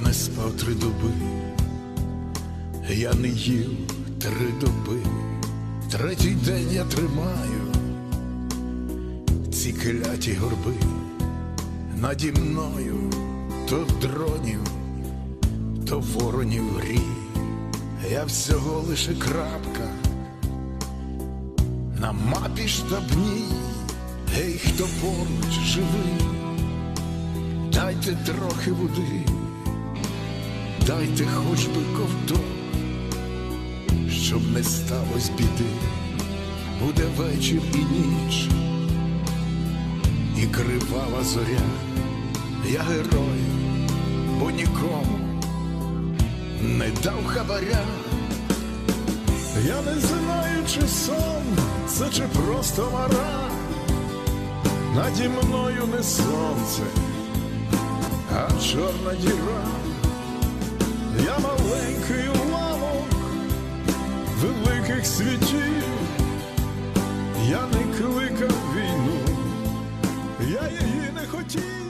Я не спав три доби, я не їв три доби, третій день я тримаю ці кляті горби. Наді мною то дронів, то воронів грі, я всього лише крапка на мапі штабній, гей, хто поруч живий, дайте трохи води, дайте хоч би ковток, щоб не сталося біди, буде вечір і ніч, і кривава зоря, я герой, бо нікому не дав хабаря. Я не знаю, чи сон це чи просто мара. Наді мною не сонце, а чорна діра я маленький уламок великих світів, я не кликав війну, я її не хотів.